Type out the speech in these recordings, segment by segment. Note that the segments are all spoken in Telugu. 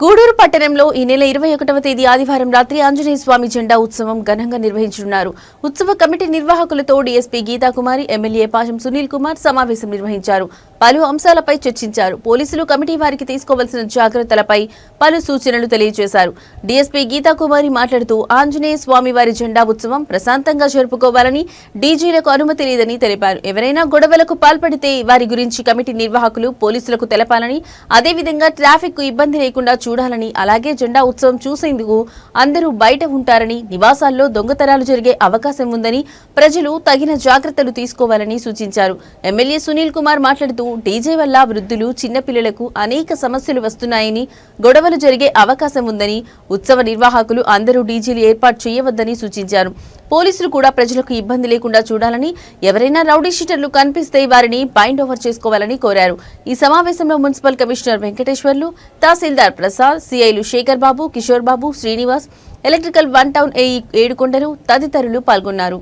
గూడూరు పట్టణంలో ఈ నెల ఇరవై ఒకటవ తేదీ ఆదివారం రాత్రి ఆంజనేయ స్వామి జెండా ఉత్సవం ఘనంగా నిర్వహించనున్నారు. ఉత్సవ కమిటీ నిర్వాహకులతో డీఎస్పీ గీతాకుమారి ఎమ్మెల్యే పాశం సునీల్ కుమార్ సమావేశం నిర్వహించారు. పలు అంశాలపై చర్చించారు. పోలీసులు కమిటీ వారికి తీసుకోవాల్సిన జాగ్రత్తలపై పలు సూచనలు తెలియజేశారు. డీఎస్పీ గీతాకుమారి మాట్లాడుతూ ఆంజనేయ స్వామి వారి జెండా ఉత్సవం ప్రశాంతంగా జరుపుకోవాలని డీజీలకు అనుమతి లేదని తెలిపారు. ఎవరైనా గొడవలకు పాల్పడితే వారి గురించి కమిటీ నిర్వాహకులు పోలీసులకు తెలపాలని అదేవిధంగా ట్రాఫిక్కు ఇబ్బంది లేకుండా చూడాలని అలాగే జెండా ఉత్సవం చూసేందుకు అందరూ బయట ఉంటారని నివాసాల్లో దొంగతనాలు జరిగే అవకాశం ఉందని ప్రజలు తగిన జాగ్రత్తలు తీసుకోవాలని సూచించారు. ఎమ్మెల్యే సునీల్ కుమార్ మాట్లాడుతూ డీజే వల్ల వృద్ధులు చిన్నపిల్లలకు అనేక సమస్యలు వస్తున్నాయని గొడవలు జరిగే అవకాశం ఉందని ఉత్సవ నిర్వాహకులు అందరూ డీజీలు ఏర్పాటు చేయవద్దని సూచించారు. పోలీసులు కూడా ప్రజలకు ఇబ్బంది లేకుండా చూడాలని ఎవరైనా రౌడీ షీటర్లు కనిపిస్తే వారిని బైండ్ ఓవర్ చేసుకోవాలని కోరారు. ఈ సమావేశంలో మున్సిపల్ కమిషనర్ వెంకటేశ్వర్లు తహసీల్దార్ Prasad సిఐలు Shekar Babu Kishore Babu Srinivas electrical one town AE Yedukondalu తదితరులు పాల్గొన్నారు.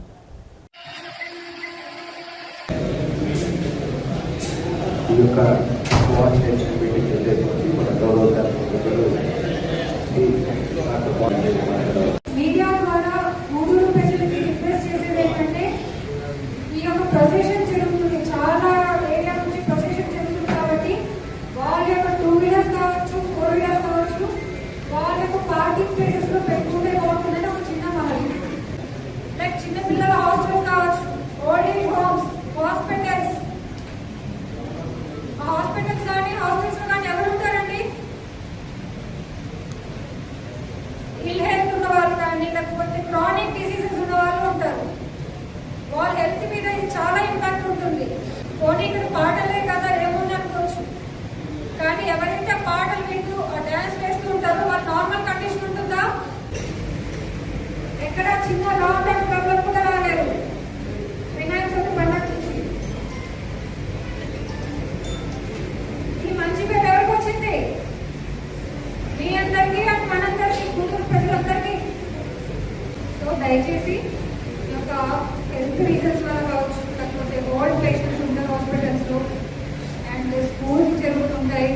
ఈ యొక్క కోఆర్డినేషన్ మీటింగ్ మన గౌరవ శాసనసభ్యులు శ్రీ డాక్టర్ బాలయ్య మాట్లాడారు. మీడియా ద్వారా గూడూరు ప్రజలకి రిక్వెస్ట్ చేసేది ఏంటంటే ఈ యొక్క ప్రొసెషన్ జరుగుతుంది చాలా ఏరియా నుంచి ప్రొసెషన్ జరుగుతుంది కాబట్టి వాళ్ళ యొక్క టూ వీలర్స్ కావచ్చు ఫోర్ వీలర్స్ కావచ్చు వాళ్ళ యొక్క పార్కింగ్ ప్లేసెస్లో పెట్టుకుంటే బాగుంటుందంటే ఒక చిన్న మనవి లైక్ చిన్న పిల్లల హాస్టల్స్ కావచ్చు ఓల్డ్ ఏజ్ హోమ్స్ హాస్పిటల్స్ ఆ హాస్పిటల్స్ కానీ హాస్టల్స్లో కానీ ఎవరు ఉంటారండి? ఇల్ హెల్త్ ఉన్న వాళ్ళు కానీ లేకపోతే క్రానిక్ డిసీజెస్ ఉన్న వాళ్ళు ఉంటారు. వాళ్ళ హెల్త్ మీద ఇది చాలా ఇంపాక్ట్ ఉంటుంది. పోనీ ఇక్కడ పాటలే కదా ఏముంది అనుకోవచ్చు. కానీ ఎవరైతే ఆ పాటలు వింటూ ఆ డ్యాన్స్ వేస్తూ ఉంటారో వాళ్ళ నార్మల్ కండిషన్ ఎక్కడ చిన్న లాంగ్ ప్రాబ్లం కూడా రాలేదు. వినాయక చవితి పండుగ ఈ మంచి పేరు ఎవరికి వచ్చింది? మీ అందరికీ అండ్ మనందరికీ కూతురు ప్రజలందరికీ. సో దయచేసి ఈ యొక్క హెల్త్ రీజన్స్ వల్ల కావచ్చు లేకపోతే ఓల్డ్ పేషెంట్స్ ఉంటారు హాస్పిటల్స్లో అండ్ స్కూల్స్ జరుగుతుంటాయి.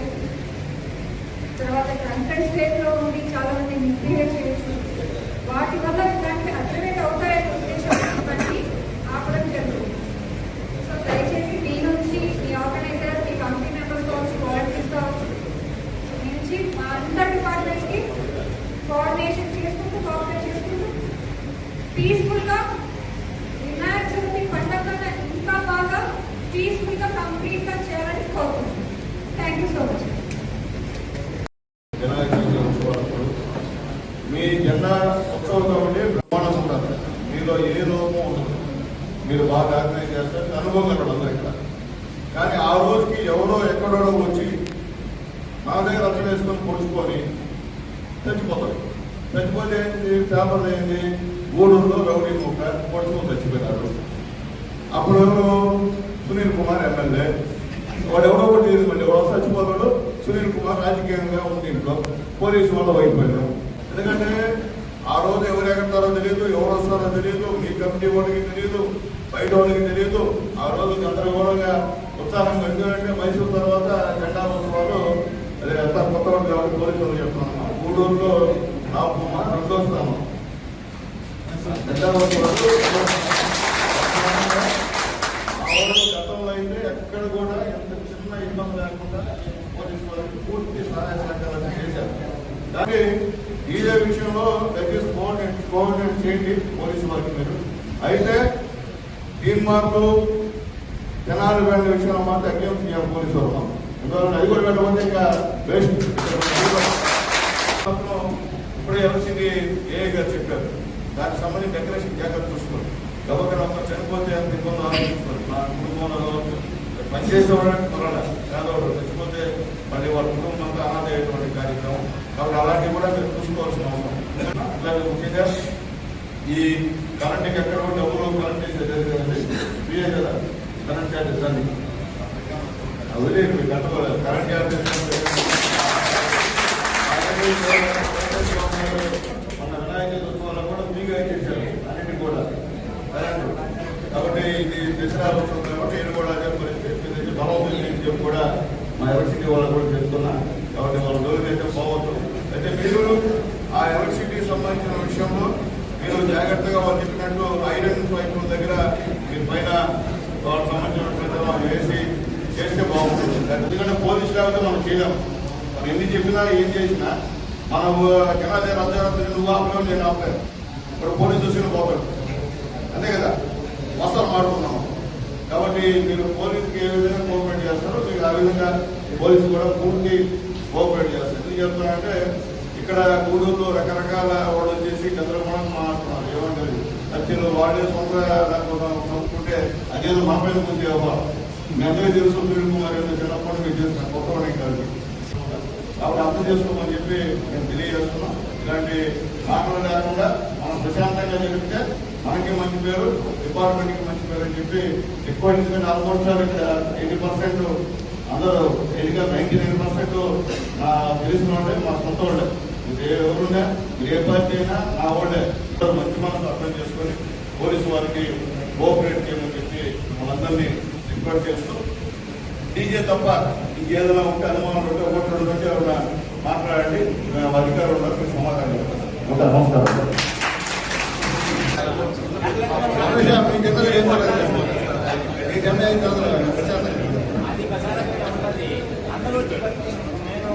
తర్వాత కంటెంట్ స్టేట్లో ఉండి చాలా మంది మిస్బిహేవ్ చేయొచ్చు వాటి వల్ల ఇలాంటి అగ్రవేట్ అవుతాయని ఉద్దేశం బట్టి ఆపడం జరుగుతుంది సో దయచేసి మీ నుంచి మీ ఆర్గనైజర్ మీ కమిటీ మెంబర్స్ కావచ్చు వాలంటీర్స్ కావచ్చు మీ నుంచి మా అందరి డిపార్ట్మెంట్స్కి కోఆర్డినేషన్ చేసుకుంటూ కోఆపరేట్ చేసుకుంటూ పీస్ఫుల్గా వినాయక చవితి పండుగ ఇంకా బాగా పీస్ఫుల్గా కంప్లీట్గా చేయాలని కోరుకుంటున్నాను థ్యాంక్ యూ సో మచ్ మీ జెండా ఉత్సవం కాబట్టి బ్రహ్మాండం ఉంటుంది మీలో ఏ లోపం ఉండదు. మీరు బాగా ఆర్గనైజ్ చేస్తారు అనుభవం కలడు ఇక్కడ. కానీ ఆ రోజుకి ఎవరో ఎక్కడో వచ్చి నా దగ్గర అర్థం వేసుకొని పొడుచుకొని చచ్చిపోతారు. చచ్చిపోతే ఏంటి? పేపర్లు ఏంటి? గూడూరులో రౌడీ ముక్క పొడుచుకొని చచ్చిపోయినారు అప్పుడు సునీల్ కుమార్ ఎమ్మెల్యే. వాడు ఎవడో ఒకటి తీసుకోండి ఎవడో చచ్చిపోతాడు సునీల్ కుమార్ రాజకీయంగా ఉంది ఇంట్లో. పోలీసు వాళ్ళు అయిపోయారు ఎందుకంటే ఆ రోజు ఎవరు ఎక్కడతారో తెలియదు ఎవరు వస్తారో తెలియదు మీ కమిటీ వాడికి తెలియదు బయట వాళ్ళకి తెలియదు. ఆ రోజు గందరగోళంగా ఉత్సాహం ఎందుకంటే మైసూరు తర్వాత జెండా ఉత్సవాలు అది అంతా కొత్త వాళ్ళు కాబట్టి పోలీసు వాళ్ళు చెప్తున్నాను గూడూరులో నాకు మా రెండో స్థానం. గతంలో అయితే ఎక్కడ కూడా ఎంత చిన్న ఇబ్బంది లేకుండా పోలీసు వారికి పూర్తి సహాయ సహకారాలు చేశారు కానీ ఇదే విషయంలో దయచేసి కోఆర్డినేట్ కోఆర్డినేట్ చేయండి పోలీసు వారికి మీరు. అయితే తీర్మార్లు జనాలు వెళ్ళిన విషయంలో మాత్రం అగ్యం చేయాలి. పోలీసు వారు ఎందుకంటే అది కూడా వెళ్ళకపోతే ఇంకా వేస్ట్ ఇప్పుడే ఎవరిసింది ఏ దానికి సంబంధించి డెకరేషన్ జాగ్రత్త చూసుకోండి. ఎవరికైనా ఒక్క చనిపోతే అంత ఇబ్బంది ఆలోచించుకోండి. నా కుటుంబంలో కావచ్చు పనిచేసేవాళ్ళకి త్వరగా పేదవాడు చచ్చిపోతే మళ్ళీ వాళ్ళ కుటుంబం అంతా అనాథ అయ్యేటువంటి కార్యక్రమం. కాబట్టి అలాంటివి కూడా మీరు చూసుకోవాల్సిన అవసరం అట్లాగే ముఖ్యంగా ఈ కరెంట్కి ఎక్కడ ఉంటే ఎవరు కరెంట్ చేసేది ఫ్రీయే కదా? కరెంట్ ఛార్జెస్ అన్ని. అదే మీరు కట్టుకోలేదు కరెంట్ ఛార్జెస్ కాబట్టి ఇది దసరాలు వస్తుంది కాబట్టి నేను కూడా అదే పరిస్థితి బలవంతం కూడా మా ఎవర్సిటీ వాళ్ళు కూడా చెప్తున్నా కాబట్టి వాళ్ళ రోజులైతే పోవద్దు అయితే మీరు ఆ యూనివర్సిటీకి సంబంధించిన విషయంలో మీరు జాగ్రత్తగా వాళ్ళు చెప్పినట్టు ఐరన్ పైపు దగ్గర మీ పైన వాళ్ళకి సంబంధించినటువంటి వేసి చేస్తే బాగుంటుంది ఎందుకంటే పోలీసు లేకపోతే మనం చేయలేము మనం ఎన్ని చెప్పినా ఏం చేసినా మనం జనాలు రద్దు నువ్వు ఆపలేవు నేను ఆపలేను ఇప్పుడు పోలీసు చూసిన పోతాడు అంతే కదా వస్తాం మాడుకున్నాం కాబట్టి మీరు పోలీసుకి ఏ విధంగా కోఆపరేట్ చేస్తారో మీకు ఆ విధంగా పోలీసు కూడా పూర్తి కోఆపరేట్ చేస్తారు. ఎందుకు చెప్తున్నానంటే ఇక్కడ గూడూరులో రకరకాల వాళ్ళు వచ్చేసి గందరగోళం మాట్లాడుతున్నారు ఏమంటారు? హత్యలు వాళ్ళే సొంత దానికోసం చదువుకుంటే అదేదో మా పైన కూర్చే మీ అందరికీ తెలుసు సూర్య కుమార్ ఏదో చిన్నప్పటి మీకు చేసిన కొత్త వాడికి కాదు. కాబట్టి అర్థం చేసుకోమని చెప్పి నేను తెలియజేస్తున్నాం. ఇలాంటి మాటలు లేకుండా మనం ప్రశాంతంగా జరిగితే మనకి మంచి పేరు డిపార్ట్మెంట్కి మంచి పేరు అని చెప్పి ఎక్కువ ఎందుకంటే ఆల్మోస్ట్ ఇక్కడ ఎయిటీ పర్సెంట్ అందరూ ఎయిటీగా నైన్టీ నైన్ పర్సెంట్ నా తెలిసిన వాళ్ళే మా సొంత వాళ్ళే. మీరు ఏ ఎవరున్నా మీరు ఏ పార్టీ అయినా నా వాళ్ళే. అందరూ మంచి మనసు అర్థం చేసుకొని పోలీసు వారికి కోఆపరేట్ చేయమని చెప్పి వాళ్ళందరినీ రిక్వెస్ట్ చేస్తూ డీజే తప్ప ఇంకేదైనా ఉంటే అనుమానం ఉంటే ఒకటి రెండు ఉంటే ఎవరైనా మాట్లాడండి మేము అధికారులు సమాధానం చెప్తాను నమస్కారం. అందరూ నేను